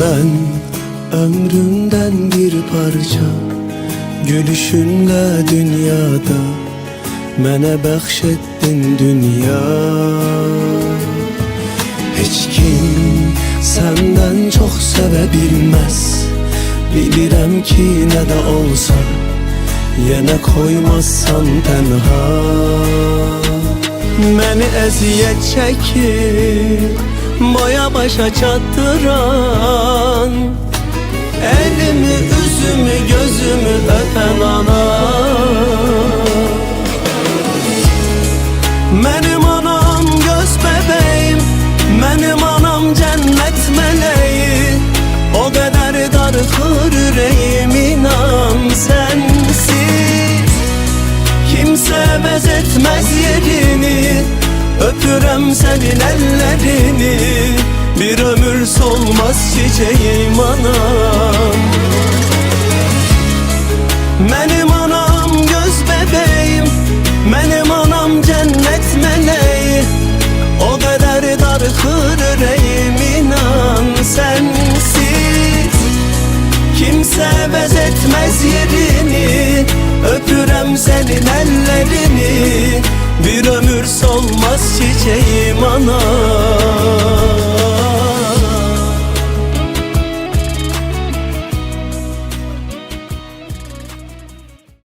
Ben ömrümden bir parça Gülüşünle dünyada Mənə bəxş etdin dünya. Heç kim səndən çox sevə bilməz Bilirəm ki nə də olsa Yenə qoymazsan tənha Məni əziyyət çəkir Boya başa çattıran Elimi, üzümü, gözümü öpen ana. Benim bilmez yerini Öpürem senin ellerini. Bir ömür solmaz çiçeğim anam. Benim anam göz bebeğim Benim anam cennet meleği. O kadar dar yüreğim inan sensiz. Kimse bezetmez yeri ellerini Bir ömür solmaz çiçeğim anam.